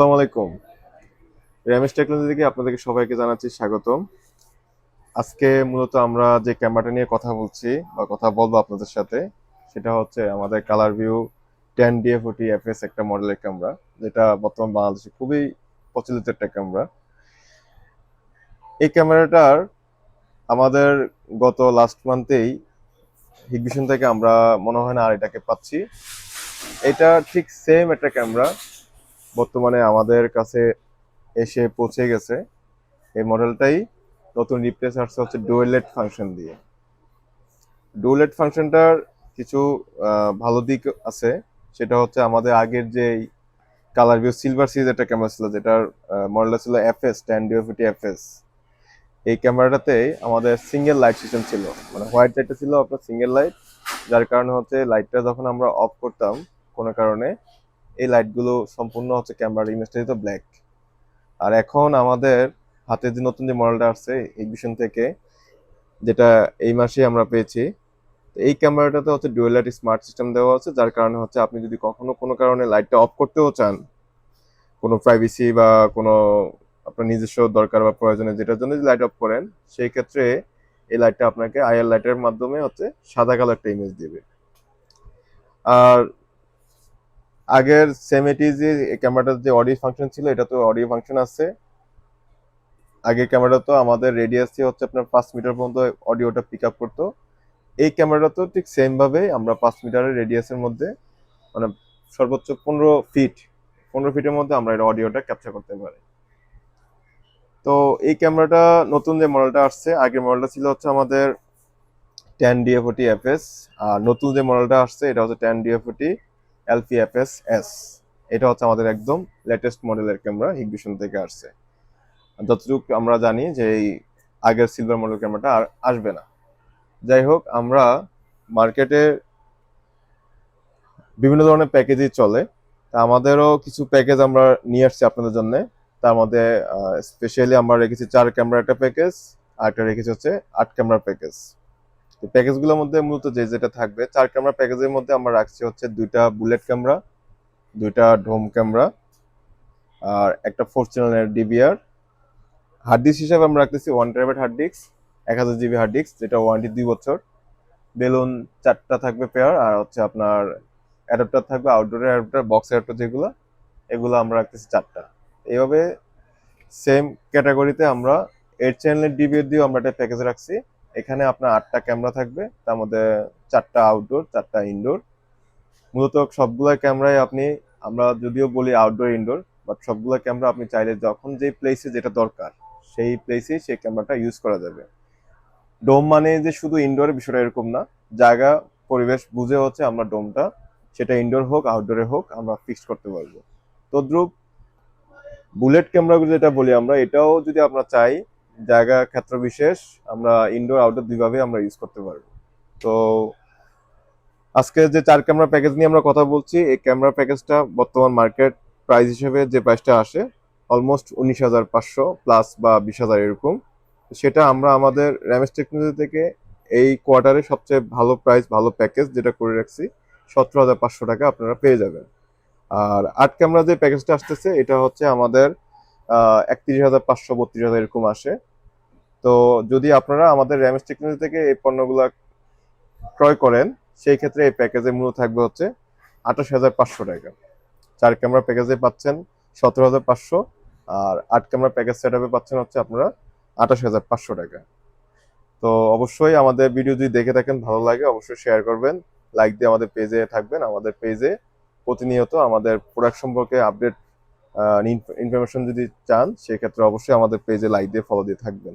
আসসালামু আলাইকুম। র্যামেশ টেকনোলজি থেকে আপনাদেরকে সবাইকে জানাচ্ছি স্বাগতম। আজকে মূলত আমরা যে ক্যামেরাটা নিয়ে কথা বলছি বা কথা বলব আপনাদের সাথে, সেটা হচ্ছে আমাদের colour view ten DFOT FS একটা মডেলের ক্যামেরা, যেটা বর্তমান বাংলাদেশে খুবই প্রচলিত একটা ক্যামেরা। এই ক্যামেরাটার আমাদের গত লাস্ট মান্থেই হিগভিশন থেকে আমরা মনে হয় না আর এটাকে পাচ্ছি। এটা ঠিক সেম একটা ক্যামেরা বর্তমানে আমাদের কাছে এসে পৌঁছে গেছে। এই মডেলটাই নতুন রিপ্লেস আসছে হচ্ছে ডুয়েলেট ফাংশন দিয়ে। ডুয়েলেট ফাংশনটার কিছু ভালো দিক আছে। সেটা হচ্ছে আমাদের আগের যে কালার ভিউ সিলভার সিরিজ একটা ক্যামেরা ছিল, যেটার মডেলটা ছিল এফএস টেন ডিওফিটি এফএস এই ক্যামেরাটাতে আমাদের সিঙ্গেল লাইট সিস্টেম ছিল। মানে হোয়াইট লাইটটা ছিল আপনার সিঙ্গেল লাইট যার কারণে হচ্ছে লাইটটা যখন আমরা অফ করতাম, কোনো কারণে এই লাইটগুলো সম্পূর্ণ হচ্ছে ক্যামেরার ইমেজটা দিত ব্ল্যাক আর এখন আমাদের হাতে যে নতুন যে মডেলটা আসছে এক্সিবিশন থেকে, যেটা এই মাসে আমরা পেয়েছি, তো এই ক্যামেরাটাতে হচ্ছে ডুয়েল লাইট স্মার্ট সিস্টেম দেওয়া আছে, যার কারণে হচ্ছে আপনি যদি কখনো কোনো কারণে লাইটটা অফ করতেও চান, কোনো প্রাইভেসি বা কোনো আপনার নিজস্ব দরকার বা প্রয়োজনে যেটার জন্য যদি লাইট অফ করেন, সেই ক্ষেত্রে এই লাইটটা আপনাকে আইআর লাইটের মাধ্যমে হচ্ছে সাদা কালারটা ইমেজ দেবে। আর আগের সেম এটি যে ক্যামেরাটার যে অডিও ফাংশন ছিল, এটা তো অডিও ফাংশন আছে। আগের ক্যামেরা তো আমাদের রেডিয়াস হচ্ছে আপনার পাঁচ মিটার পর্যন্ত অডিওটা পিক আপ করতো। এই ক্যামেরাটা তো ঠিক সেম ভাবে আমরা পাঁচ মিটারের রেডিয়াসের মধ্যে মানে সর্বোচ্চ পনেরো ফিট পনেরো ফিটের মধ্যে আমরা এটা অডিওটা ক্যাপচার করতে পারি। তো এই ক্যামেরাটা নতুন যে মডেলটা আসছে, আগের মডেলটা ছিল হচ্ছে আমাদের টেন ডিএফওটি এফএস আর নতুন যে মডেলটা আসছে, এটা হচ্ছে টেন ডিএফওটি এলপিএফএস এস এটা হচ্ছে আমাদের একদম লেটেস্ট মডেলের ক্যামেরা হিগভিশন থেকে আসছে। যতটুকু আমরা জানি যে এই আগের সিলভার মডেল ক্যামেরাটা আর আসবে না। যাই হোক, আমরা মার্কেটে বিভিন্ন ধরনের প্যাকেজই চলে। তা আমাদেরও কিছু প্যাকেজ আমরা নিয়ে আসছি আপনাদের জন্য। তার মধ্যে স্পেশালি আমরা রেখেছি চার ক্যামেরা একটা প্যাকেজ আর একটা রেখেছি হচ্ছে আট ক্যামেরা প্যাকেজ তো প্যাকেজগুলোর মধ্যে মূলত যে যেটা থাকবে, চার ক্যামেরা প্যাকেজের মধ্যে আমরা রাখছি হচ্ছে দুইটা বুলেট ক্যামেরা, দুইটা ডোম ক্যামেরা, আর একটা ফোর চ্যানেলের ডিবিআর হার্ড ডিস্ক হিসাবে আমরা রাখতেছি ওয়ান টেরাবাইট হার্ড ডিস্ক এক হাজার জিবি হার্ড ডিস্ক যেটা ওয়ারেন্টি দুই বছর। বেলুন চারটা থাকবে পেয়ার আর হচ্ছে আপনার অ্যাডাপ্টার থাকবে আউটডোর অ্যাডাপ্টার বক্স অ্যাডাপ্টার যেগুলো, এগুলো আমরা রাখতেছি চারটা। এইভাবে সেম ক্যাটাগরিতে আমরা এইট চ্যানেলের ডিবিআর দিয়েও আমরা একটা প্যাকেজ রাখছি। এখানে আপনার আটটা ক্যামেরা থাকবে, তার মধ্যে চারটা আউটডোর চারটা ইনডোর মূলত সবগুলো ক্যামেরায় আপনি, আমরা যদিও বলি আউটডোর ইনডোর বাট সবগুলো ক্যামেরা আপনি চাইলে যখন যে প্লেসে যেটা দরকার, সেই প্লেসে সেই ক্যামেরাটা ইউজ করা যাবে। ডোম মানে যে শুধু ইনডোরের বিষয়টা এরকম না, জায়গা, পরিবেশ বুঝে হচ্ছে আমরা ডোমটা সেটা ইনডোর হোক আউটডোরে হোক, আমরা ফিক্স করতে পারব। তদ্রুপ বুলেট ক্যামেরাগুলো যেটা বলি আমরা, এটাও যদি আমরা চাই জায়গা ক্ষেত্র বিশেষ, আমরা ইনডোর আউটডোর দুইভাবে আমরা ইউজ করতে পারব। তো আজকে যে চার ক্যামেরা প্যাকেজ নিয়ে আমরা কথা বলছি, এই ক্যামেরা প্যাকেজটা বর্তমান মার্কেট প্রাইস হিসেবে যে প্রাইসটা আসে অলমোস্ট উনিশ হাজার পাঁচশো প্লাস বা বিশ হাজার এরকম। সেটা আমরা আমাদের র্যামেস টেকনোলজি থেকে এই কোয়ার্টারে সবচেয়ে ভালো প্রাইস ভালো প্যাকেজ যেটা করে রাখছি, সতেরো হাজার পাঁচশো টাকা আপনারা পেয়ে যাবেন। আর আট ক্যামেরা যে প্যাকেজটা আসতেছে, এটা হচ্ছে আমাদের একত্রিশ হাজার পাঁচশো বত্রিশ হাজার এরকম আসে। তো যদি আপনারা আমাদের র্যামেস টেকনোলজি থেকে এই পণ্যগুলো ক্রয় করেন, সেই ক্ষেত্রে এই প্যাকেজের মূল্য থাকবে হচ্ছে আঠাশ হাজার পাঁচশো টাকা। চার ক্যামেরা প্যাকেজে পাচ্ছেন সতেরো হাজার পাঁচশো, আর আট ক্যামেরা প্যাকেজ সেট পাচ্ছেন হচ্ছে আপনারা আঠাশ হাজার পাঁচশো টাকা। তো অবশ্যই আমাদের ভিডিও যদি দেখে থাকেন, ভালো লাগে, অবশ্যই শেয়ার করবেন লাইক দিয়ে আমাদের পেজে থাকবেন। আমাদের পেজে প্রতিনিয়ত আমাদের প্রোডাক্ট সম্পর্কে আপডেট ইনফরমেশন যদি চান সেক্ষেত্রে অবশ্যই আমাদের পেজে লাইক দিয়ে ফলো দিয়ে থাকবেন।